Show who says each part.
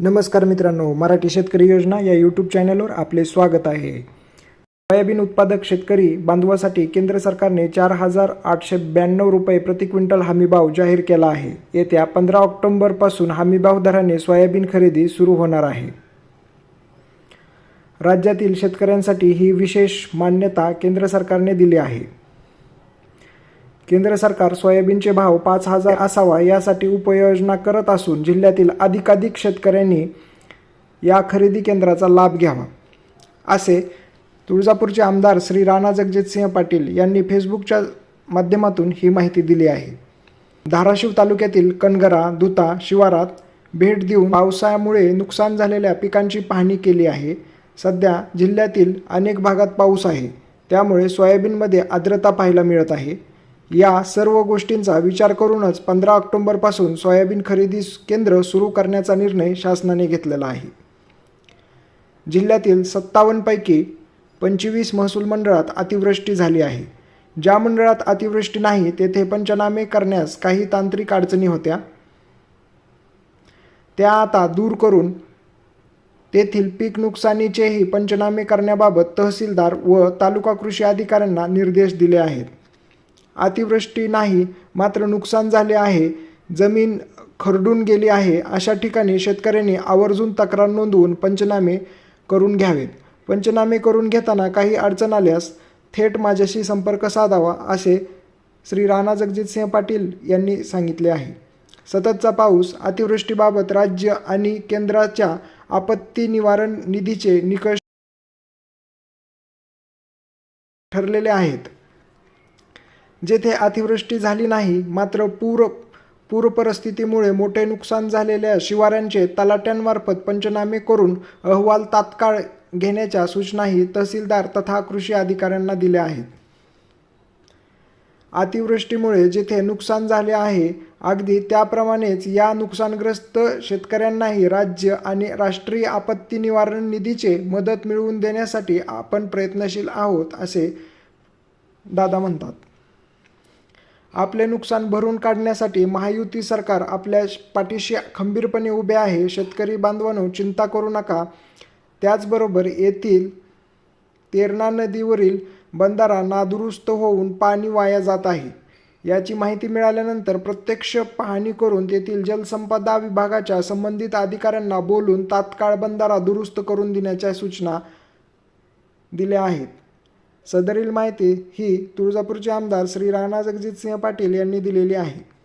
Speaker 1: नमस्कार मित्रांनो मराठी शेतकरी योजना या यूट्यूब चॅनलवर आपले स्वागत आहे. सोयाबीन उत्पादक शेतकरी बांधवासाठी केंद्र सरकारने चार हजार आठशे ब्याण्णव रुपये प्रति क्विंटल हमीभाव जाहीर केला आहे. येत्या पंधरा ऑक्टोबरपासून हमीभाव दराने सोयाबीन खरेदी सुरू होणार आहे. राज्यातील शेतकऱ्यांसाठी ही विशेष मान्यता केंद्र सरकारने दिली आहे. केंद्र सरकार सोयाबीनचे भाव पाच हजार असावा यासाठी उपाययोजना करत असून जिल्ह्यातील अधिकाधिक शेतकऱ्यांनी या खरेदी केंद्राचा लाभ घ्यावा. असे तुळजापूरचे आमदार श्री राणा जगजितसिंह पाटील यांनी फेसबुकच्या माध्यमातून ही माहिती दिली आहे. धाराशिव तालुक्यातील कनगरा दुता शिवारात भेट देऊन पावसामुळे नुकसान झालेल्या पिकांची पाहणी केली आहे. सध्या जिल्ह्यातील अनेक भागात पाऊस आहे. त्यामुळे सोयाबीनमध्ये आर्द्रता पाहायला मिळत आहे. या सर्व गोष्टींचा विचार करूनच पंधरा ऑक्टोबरपासून सोयाबीन खरेदी केंद्र सुरू करण्याचा निर्णय शासनाने घेतलेला आहे. जिल्ह्यातील सत्तावन्नपैकी पंचवीस महसूल मंडळात अतिवृष्टी झाली आहे. ज्या मंडळात अतिवृष्टी नाही तेथे पंचनामे करण्यास काही तांत्रिक अडचणी होत्या. त्या आता दूर करून तेथील पीक नुकसानीचेही पंचनामे करण्याबाबत तहसीलदार व तालुका कृषी अधिकाऱ्यांना निर्देश दिले आहेत. अतिवृष्टी नाही मात्र नुकसान झाले आहे. जमीन खरडून गेली आहे. अशा ठिकाणी शेतकऱ्यांनी आवर्जून तक्रार नोंदवून पंचनामे करून घ्यावेत. पंचनामे करून घेताना काही अडचण आल्यास थेट माझ्याशी संपर्क साधावा असे श्री राणा जगजितसिंह पाटील यांनी सांगितले आहे. सततचा पाऊस अतिवृष्टीबाबत राज्य आणि केंद्राच्या आपत्ती निवारण निधीचे निकष ठरलेले आहेत. जेथे अतिवृष्टी झाली नाही मात्र पूर पूर परिस्थितीमुळे मोठे नुकसान झालेल्या शिवारांचे तलाट्यांमार्फत पंचनामे करून अहवाल तात्काळ घेण्याच्या सूचनाही तहसीलदार तथा कृषी अधिकाऱ्यांना दिल्या आहेत. अतिवृष्टीमुळे जिथे नुकसान झाले आहे अगदी त्याप्रमाणेच या नुकसानग्रस्त शेतकऱ्यांनाही राज्य आणि राष्ट्रीय आपत्ती निवारण निधीचे मदत मिळवून देण्यासाठी आपण प्रयत्नशील आहोत असे दादा म्हणतात. आपले नुकसान भरून काढण्यासाठी महायुती सरकार आपल्या पाठीशी खंबीरपणे उभे आहे. शेतकरी बांधवांनो चिंता करू नका. त्याचबरोबर येथील तेरणा नदीवरील बंधारा नादुरुस्त होऊन पाणी वाया जात आहे. याची माहिती मिळाल्यानंतर प्रत्यक्ष पाहणी करून तेथील जलसंपदा विभागाच्या संबंधित अधिकाऱ्यांना बोलून तात्काळ बंधारा दुरुस्त करून देण्याच्या सूचना दिल्या आहेत. सदरील माहिती ही तुळजापूरचे आमदार श्री राणा जगजितसिंह पाटील यांनी दिलेली आहे.